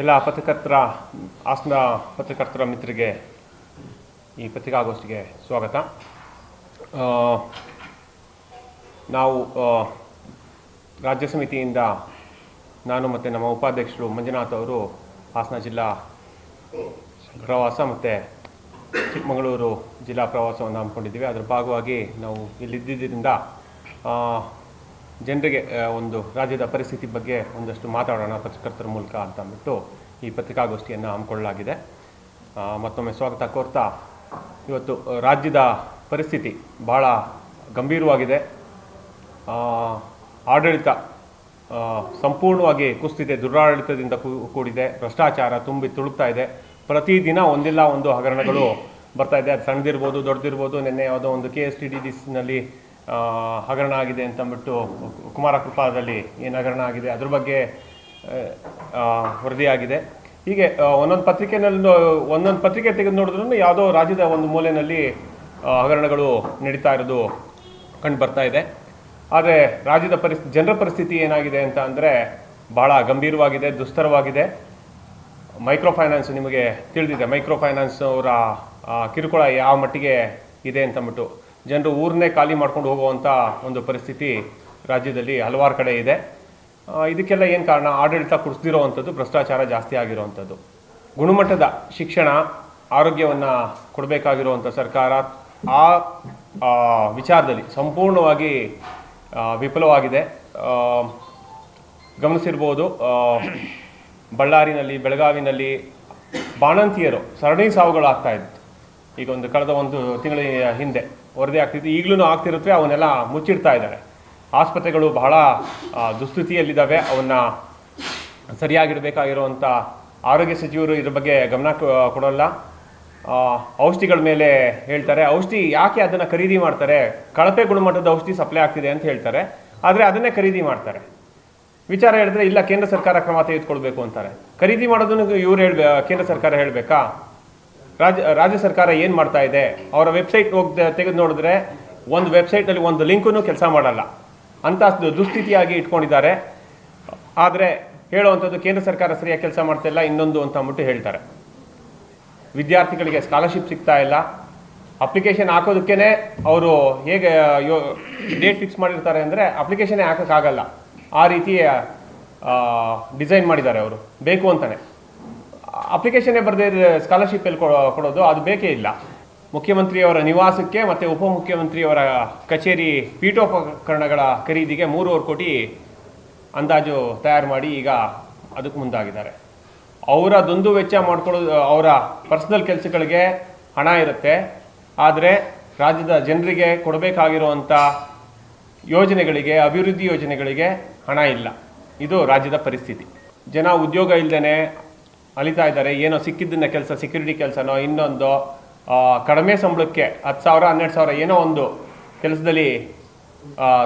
ಎಲ್ಲ ಪತ್ರಕರ್ತರ ಹಾಸನ ಪತ್ರಕರ್ತರ ಮಿತ್ರರಿಗೆ ಈ ಪತ್ರಿಕಾಗೋಷ್ಠಿಗೆ ಸ್ವಾಗತ. ನಾವು ರಾಜ್ಯ ಸಮಿತಿಯಿಂದ ನಾನು ಮತ್ತು ನಮ್ಮ ಉಪಾಧ್ಯಕ್ಷರು ಮಂಜುನಾಥ್ ಅವರು, ಹಾಸನ ಜಿಲ್ಲಾ ಪ್ರವಾಸ ಮತ್ತು ಚಿಕ್ಕಮಗಳೂರು ಜಿಲ್ಲಾ ಪ್ರವಾಸವನ್ನು ಹಮ್ಮಿಕೊಂಡಿದ್ದೀವಿ. ಅದರ ಭಾಗವಾಗಿ ನಾವು ಇಲ್ಲಿದ್ದರಿಂದ ಜನರಿಗೆ ಒಂದು ರಾಜ್ಯದ ಪರಿಸ್ಥಿತಿ ಬಗ್ಗೆ ಒಂದಷ್ಟು ಮಾತಾಡೋಣ ಪತ್ರಕರ್ತರ ಮೂಲಕ ಅಂತ ಅಂದ್ಬಿಟ್ಟು ಈ ಪತ್ರಿಕಾಗೋಷ್ಠಿಯನ್ನು ಹಮ್ಮಿಕೊಳ್ಳಲಾಗಿದೆ. ಮತ್ತೊಮ್ಮೆ ಸ್ವಾಗತ ಕೋರ್ತಾ. ಇವತ್ತು ರಾಜ್ಯದ ಪರಿಸ್ಥಿತಿ ಭಾಳ ಗಂಭೀರವಾಗಿದೆ. ಆಡಳಿತ ಸಂಪೂರ್ಣವಾಗಿ ಕುಸ್ತಿದೆ, ದುರಾಡಳಿತದಿಂದ ಕೂಡಿದೆ, ಭ್ರಷ್ಟಾಚಾರ ತುಂಬಿ ತುಳುಕ್ತಾ ಇದೆ. ಪ್ರತಿದಿನ ಒಂದಿಲ್ಲ ಒಂದು ಹಗರಣಗಳು ಬರ್ತಾ ಇದೆ. ಅದು ಸಣ್ಣದಿರ್ಬೋದು, ದೊಡ್ಡದಿರ್ಬೋದು, ನಿನ್ನೆ ಯಾವುದೋ ಒಂದು ಕೆ ಎಸ್ ಟಿ ಡಿ ಡಿಸ್ನಲ್ಲಿ ಹಗರಣ ಆಗಿದೆ ಅಂತಂದ್ಬಿಟ್ಟು ಕುಮಾರ ಕೃಪಾದಲ್ಲಿ ಏನು ಹಗರಣ ಆಗಿದೆ ಅದ್ರ ಬಗ್ಗೆ ವರದಿಯಾಗಿದೆ. ಹೀಗೆ ಒಂದೊಂದು ಪತ್ರಿಕೆನಲ್ಲಿ, ಒಂದೊಂದು ಪತ್ರಿಕೆ ತೆಗೆದು ನೋಡಿದ್ರೂ ಯಾವುದೋ ರಾಜ್ಯದ ಒಂದು ಮೂಲೆಯಲ್ಲಿ ಹಗರಣಗಳು ನಡೀತಾ ಇರೋದು ಕಂಡು ಬರ್ತಾ ಇದೆ. ಆದರೆ ರಾಜ್ಯದ ಪರಿಸ್ಥಿತಿ ಜನರ ಪರಿಸ್ಥಿತಿ ಏನಾಗಿದೆ ಅಂತ ಅಂದರೆ ಭಾಳ ಗಂಭೀರವಾಗಿದೆ, ದುಸ್ತರವಾಗಿದೆ. ಮೈಕ್ರೋ ಫೈನಾನ್ಸ್ ನಿಮಗೆ ತಿಳಿದಿದೆ ಮೈಕ್ರೋ ಫೈನಾನ್ಸ್ ಅವರ ಕಿರುಕುಳ ಯಾವ ಮಟ್ಟಿಗೆ ಇದೆ ಅಂತಂದ್ಬಿಟ್ಟು. ಜನರು ಊರನ್ನೇ ಖಾಲಿ ಮಾಡ್ಕೊಂಡು ಹೋಗುವಂಥ ಒಂದು ಪರಿಸ್ಥಿತಿ ರಾಜ್ಯದಲ್ಲಿ ಹಲವಾರು ಕಡೆ ಇದೆ. ಇದಕ್ಕೆಲ್ಲ ಏನು ಕಾರಣ? ಆಡಳಿತ ಕುಡಿಸ್ದಿರೋವಂಥದ್ದು, ಭ್ರಷ್ಟಾಚಾರ ಜಾಸ್ತಿ ಆಗಿರುವಂಥದ್ದು. ಗುಣಮಟ್ಟದ ಶಿಕ್ಷಣ, ಆರೋಗ್ಯವನ್ನು ಕೊಡಬೇಕಾಗಿರುವಂಥ ಸರ್ಕಾರ ಆ ವಿಚಾರದಲ್ಲಿ ಸಂಪೂರ್ಣವಾಗಿ ವಿಫಲವಾಗಿದೆ. ಗಮನಿಸಿರ್ಬೋದು ಬಳ್ಳಾರಿನಲ್ಲಿ, ಬೆಳಗಾವಿನಲ್ಲಿ ಬಾಣಂತಿಯರು ಸರಣಿ ಸಾವುಗಳಾಗ್ತಾ ಇತ್ತು ಈಗ ಒಂದು ಕಳೆದ ಒಂದು ತಿಂಗಳ ಹಿಂದೆ. ವರದಿ ಆಗ್ತಿತ್ತು. ಈಗಲೂ ಆಗ್ತಿರುತ್ತವೆ ಅವನ್ನೆಲ್ಲ ಮುಚ್ಚಿಡ್ತಾ ಇದ್ದಾರೆ. ಆಸ್ಪತ್ರೆಗಳು ಬಹಳ ದುಸ್ಥಿತಿಯಲ್ಲಿದ್ದಾವೆ. ಅವನ್ನ ಸರಿಯಾಗಿಡಬೇಕಾಗಿರುವಂಥ ಆರೋಗ್ಯ ಸಚಿವರು ಇದ್ರ ಬಗ್ಗೆ ಗಮನ ಕೊಡೋಲ್ಲ. ಔಷಧಿಗಳ ಮೇಲೆ ಹೇಳ್ತಾರೆ. ಔಷಧಿ ಯಾಕೆ ಅದನ್ನು ಖರೀದಿ ಮಾಡ್ತಾರೆ? ಕಳಪೆ ಗುಣಮಟ್ಟದ ಔಷಧಿ ಸಪ್ಲೈ ಆಗ್ತಿದೆ ಅಂತ ಹೇಳ್ತಾರೆ. ಆದರೆ ಅದನ್ನೇ ಖರೀದಿ ಮಾಡ್ತಾರೆ. ವಿಚಾರ ಹೇಳಿದ್ರೆ, ಇಲ್ಲ, ಕೇಂದ್ರ ಸರ್ಕಾರ ಕ್ರಮ ತೆಗೆದುಕೊಳ್ಬೇಕು ಅಂತಾರೆ. ಖರೀದಿ ಮಾಡೋದನ್ನು ಇವ್ರು ಹೇಳ್ಬೇ, ಕೇಂದ್ರ ಸರ್ಕಾರ ಹೇಳಬೇಕಾ? ರಾಜ್ಯ ರಾಜ್ಯ ಸರ್ಕಾರ ಏನು ಮಾಡ್ತಾ ಇದೆ? ಅವರ ವೆಬ್ಸೈಟ್ ಹೋಗಿ ತೆಗೆದು ನೋಡಿದ್ರೆ ಒಂದು ವೆಬ್ಸೈಟಲ್ಲಿ ಒಂದು ಲಿಂಕನ್ನು ಕೆಲಸ ಮಾಡಲ್ಲ. ಅಂತ ದುಸ್ಥಿತಿಯಾಗಿ ಇಟ್ಕೊಂಡಿದ್ದಾರೆ. ಆದರೆ ಹೇಳುವಂಥದ್ದು ಕೇಂದ್ರ ಸರ್ಕಾರ ಸರಿಯಾಗಿ ಕೆಲಸ ಮಾಡ್ತಾ ಇಲ್ಲ, ಇನ್ನೊಂದು ಅಂತ ಅಂದ್ಬಿಟ್ಟು ಹೇಳ್ತಾರೆ. ವಿದ್ಯಾರ್ಥಿಗಳಿಗೆ ಸ್ಕಾಲರ್ಶಿಪ್ ಸಿಗ್ತಾ ಇಲ್ಲ. ಅಪ್ಲಿಕೇಶನ್ ಹಾಕೋದಕ್ಕೇ ಅವರು ಹೇಗೆ ಯೋ ಡೇಟ್ ಫಿಕ್ಸ್ ಮಾಡಿರ್ತಾರೆ ಅಂದರೆ ಅಪ್ಲಿಕೇಶನೇ ಹಾಕೋಕ್ಕಾಗಲ್ಲ. ಆ ರೀತಿ ಡಿಸೈನ್ ಮಾಡಿದ್ದಾರೆ ಅವರು. ಬೇಕು ಅಂತಾನೆ. ಅಪ್ಲಿಕೇಶನ್ನೇ ಬರದೇ ಸ್ಕಾಲರ್ಶಿಪ್ ಎಲ್ಲಿ ಕೊಡೋದು, ಅದು ಬೇಕೇ ಇಲ್ಲ. ಮುಖ್ಯಮಂತ್ರಿಯವರ ನಿವಾಸಕ್ಕೆ ಮತ್ತು ಉಪಮುಖ್ಯಮಂತ್ರಿಯವರ ಕಚೇರಿ ಪೀಠೋಪಕರಣಗಳ ಖರೀದಿಗೆ ಮೂರುವರೆ ಕೋಟಿ ಅಂದಾಜು ತಯಾರು ಮಾಡಿ ಈಗ ಅದಕ್ಕೆ ಮುಂದಾಗಿದ್ದಾರೆ. ಅವರ ದೊಂದು ವೆಚ್ಚ ಮಾಡ್ಕೊಳ್ಳೋದು ಅವರ ಪರ್ಸನಲ್ ಕೆಲಸಗಳಿಗೆ ಹಣ ಇರುತ್ತೆ. ಆದರೆ ರಾಜ್ಯದ ಜನರಿಗೆ ಕೊಡಬೇಕಾಗಿರುವಂಥ ಯೋಜನೆಗಳಿಗೆ, ಅಭಿವೃದ್ಧಿ ಯೋಜನೆಗಳಿಗೆ ಹಣ ಇಲ್ಲ. ಇದು ರಾಜ್ಯದ ಪರಿಸ್ಥಿತಿ. ಜನ ಉದ್ಯೋಗ ಇಲ್ಲದೇ ಅಲಿತಾ ಇದ್ದಾರೆ. ಏನೋ ಸಿಕ್ಕಿದ್ದನ್ನ ಕೆಲಸ ಸೆಕ್ಯೂರಿಟಿ ಕೆಲಸನೋ ಇನ್ನೊಂದು ಕಡಿಮೆ ಸಂಬಳಕ್ಕೆ ಹತ್ತು ಸಾವಿರ, ಹನ್ನೆರಡು ಸಾವಿರ ಏನೋ ಒಂದು ಕೆಲಸದಲ್ಲಿ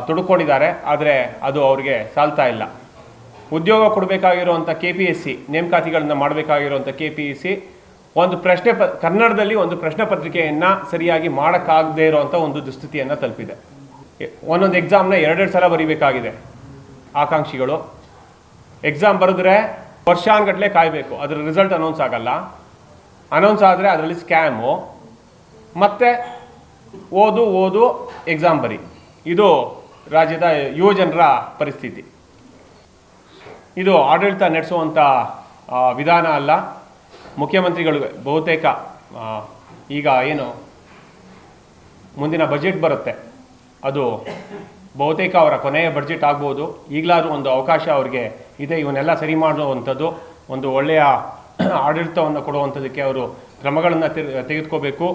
ತೊಡಕೊಂಡಿದ್ದಾರೆ. ಆದರೆ ಅದು ಅವ್ರಿಗೆ ಸಾಲ್ತಾ ಇಲ್ಲ. ಉದ್ಯೋಗ ಕೊಡಬೇಕಾಗಿರುವಂಥ ಕೆ ಪಿ ಎಸ್ ಸಿ ನೇಮಕಾತಿಗಳನ್ನ ಮಾಡಬೇಕಾಗಿರುವಂಥ ಕೆ ಪಿ ಎಸ್ ಸಿ ಒಂದು ಪ್ರಶ್ನೆ ಪ, ಕನ್ನಡದಲ್ಲಿ ಒಂದು ಪ್ರಶ್ನೆ ಪತ್ರಿಕೆಯನ್ನು ಸರಿಯಾಗಿ ಮಾಡೋಕ್ಕಾಗದೇ ಇರೋವಂಥ ಒಂದು ದುಸ್ಥಿತಿಯನ್ನು ತಲುಪಿದೆ. ಒಂದೊಂದು ಎಕ್ಸಾಮ್ನ ಎರಡೆರಡು ಸಲ ಬರೀಬೇಕಾಗಿದೆ. ಆಕಾಂಕ್ಷಿಗಳು. ಎಕ್ಸಾಮ್ ಬರೆದ್ರೆ ವರ್ಷಾನ್ಗಟ್ಲೆ ಕಾಯಬೇಕು. ಅದ್ರ ರಿಸಲ್ಟ್ ಅನೌನ್ಸ್ ಆಗಲ್ಲ. ಅನೌನ್ಸ್ ಆದರೆ ಅದರಲ್ಲಿ ಸ್ಕ್ಯಾಮು ಮತ್ತೆ ಓದು ಓದು ಎಕ್ಸಾಮ್ ಬರಿ. ಇದು ರಾಜ್ಯದ ಯುವಜನರ ಪರಿಸ್ಥಿತಿ. ಇದು ಆಡಳಿತ ನಡೆಸುವಂಥ ವಿಧಾನ ಅಲ್ಲ. ಮುಖ್ಯಮಂತ್ರಿಗಳು ಬಹುತೇಕ ಈಗ ಏನು, ಮುಂದಿನ ಬಜೆಟ್ ಬರುತ್ತೆ. ಅದು ಬಹುತೇಕ ಅವರ ಕೊನೆಯ ಬಡ್ಜೆಟ್ ಆಗ್ಬೋದು. ಈಗಲಾದರೂ ಒಂದು ಅವಕಾಶ ಅವರಿಗೆ ಇದೆ. ಇವನ್ನೆಲ್ಲ ಸರಿ ಮಾಡುವಂಥದ್ದು ಒಂದು ಒಳ್ಳೆಯ ಆಡಳಿತವನ್ನು ಕೊಡುವಂಥದ್ದಕ್ಕೆ ಅವರು ಕ್ರಮಗಳನ್ನು ತೆಗೆದುಕೋಬೇಕು.